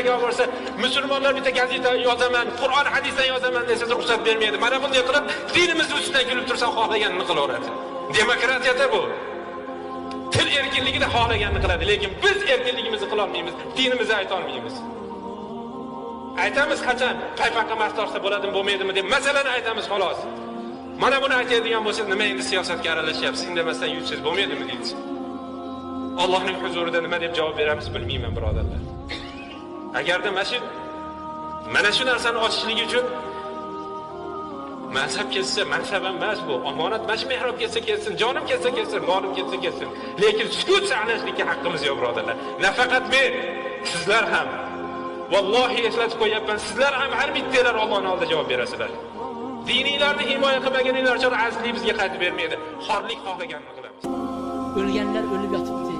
gazetaga olib borsa musulmonlar bitta gazeta yozaman qur'on hadisdan yozaman desa ruxsat bermaydi. Mana bunday qilib dinimizni ustidan kulib tursa xohlaganini qilaveradi. Demokratiyada bu. Til erkinligida xohlaganini qiladi lekin biz erkinligimizni qilolmaymiz dinimizni aytolmaymiz aytamiz qachon? Paypaqa mast tortsa bo'ladimi bo'lmaydimi deb masalani aytamiz xolos. Mana buni aytadigan bo'lsa nima endi siyosatga aralashyapsiz? Indamasdan yursangiz bo'lmaydimi deysiz? Allohning huzurida nima deb javob beramiz bilmayman birodarlar. Agarda mana shu mana shu narsani ochishligi uchun mansab ketsa mansab emas bu. Omonat mana shu mehrob ketsa ketsin jonim ketsa ketsin molim ketsa ketsin. Lekin sukut saqlashlikka haqqimiz yo'q birodarlar. Nafaqat men sizlar ham. Vallohi eslatib qo'yyapman sizlar ham har bittanglar ollohni oldida javob berasizlar. Diniylarni himoya qilmaganinglar uchun azizlik bizga qaytib bermaydi. Xorlik xohlaganini qilamiz. O'lganlar o'lib yotibdi.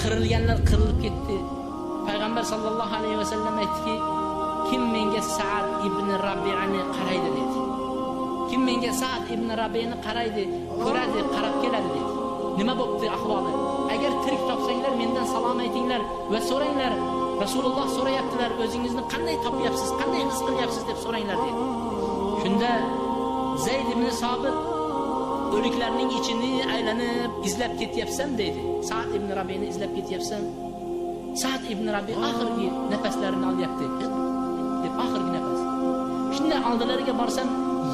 Qirilganlar qirilib ketdi. Payg'ambar sallallohu alayhi vasallam aytdiki kim menga saad ibn rabiyani qaraydi dedi. Kim menga saad ibn rabiyani qaraydi ko'radi qarab keladi dedi. Nima bo'pti ahvoli agar tirik topsanglar mendan salom aytinglar va so'ranglar. Rasululloh so'rayaptilar o'zingizni qanday topyapsiz qanday his qilyapsiz deb so'ranglar dedi. Shunda zayd ibn sobit o'liklarning ichini aylanib izlab ketyapsan deydi saad ibn rabiyni izlab ketyapsan. Sad ibn rabiy oxirgi nafaslarini olyapti. Deb oxirgi nafas. Shunda oldilariga borsam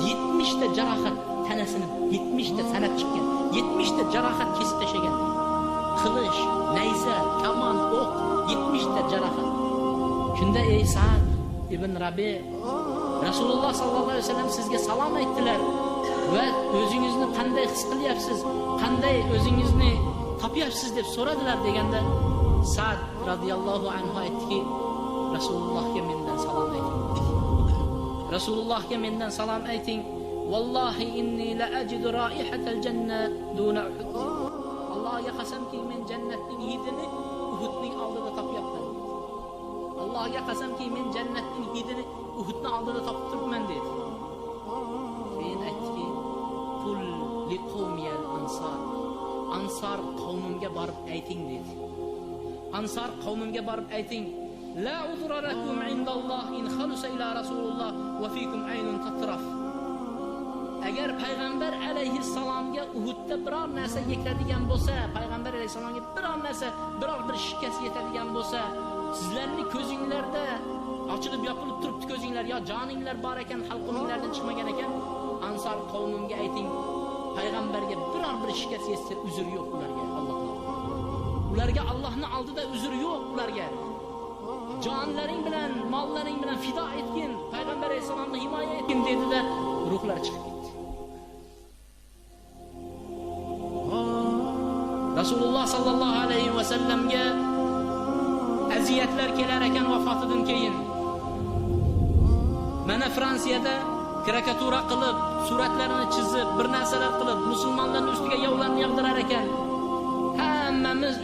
yetmishta jarohat tanasini yetmishta sanab chiqqan yetmishta jarohat kesib tashlagan. Qilich nayza kamon o'q yetmishta jarohat. Shunda ey saad ibn rabi rasululloh sollallohu alayhi vasallam sizga salom aytdilar va o'zingizni qanday his qilyapsiz qanday o'zingizni topyapsiz deb so'radilar deganda sad roziyallohu anhu aytdiki rasulullohga mendan salom ayting rasulullohga mendan salom ayting vallohi inni la ajidu raihatal janna duna uhud allohga qasamki men jannatning hidini uhudning oldida topyapman allohga qasamki men jannatning hidini uhudni oldida topib turibman dedi keyin aytdiki qul liqumiyal ansor ansor qavmimga borib ayting dedi ansar qavmimga borib ayting la uzra lakum indalloh in khalusa ila rasululloh va fikum aynun tatraf. Agar payg'ambar alayhissalomga uhudda biror narsa yetadigan bo'lsa payg'ambar alayhissalomga biror narsa biror bir shikast yetadigan bo'lsa sizlarni ko'zinglarda ochilib yopilib turibdi ko'zinglar yo joninglar bor ekan halquminglardan chiqmagan ekan. Ansor qavmimga ayting payg'ambarga biror bir shikast yetsa uzr yo'q ularga alloh ularga allohni oldida uzr yo'q ularga. Jonlaring bilan mollaring bilan fido etgin payg'ambar aleyhissalomni himoya etgin dedida ruhlar chiqib ketdi. Rasululloh sollallohu alayhi vasallamga aziyatlar kelar ekan vafotidan keyin. Mana fransiyada karikatura qilib suratlarini chizib bir narsalar qilib musulmonlarni ustiga yovlarni yog'dirar ekan.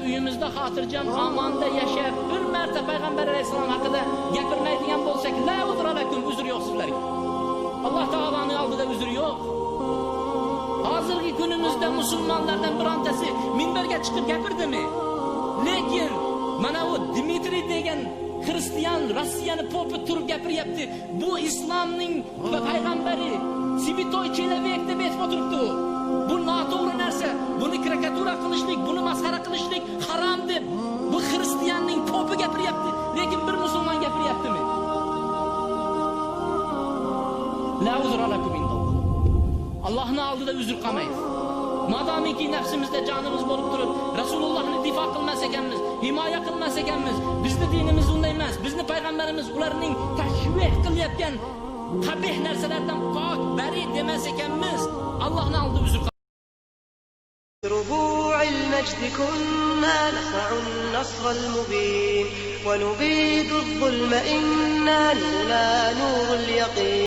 Uyimizda xotirjam omonda yashab bir marta payg'ambar alayhissalom haqida gapirmaydigan bo'lsak la uzralakum uzr yo'q sizlarga alloh taoloni oldida uzr yo'q hozirgi kunimizda musulmonlardan birontasi minbarga chiqib gapirdimi lekin mana u dmitriy degan xristian rossiyani popi turib gapiryapti bu islomning va payg'ambari svitoy chelovek deb aytib o'tiribdi bu noto'g'ri narsa buni karikatura qilishlik buni masxara qilishlik harom deb bu xristianning popi gapiryapti lekin bir musulmon gapiryaptimi la uzra lakum indalloh allohni oldida uzr qolmaydi modomiki nafsimizda jonimiz bo'lib turib rasulullohni difo qilmas ekanmiz himoya qilmas ekanmiz bizni dinimiz unday emas bizni payg'ambarimiz ularning tashvih qilayotgan qabih narsalardan pok bari demas ekanmiz allohni oldida uzr ربوع المجد كنا نصنع النصر المبين ونبيد الظلم إنا نولى نور اليقين.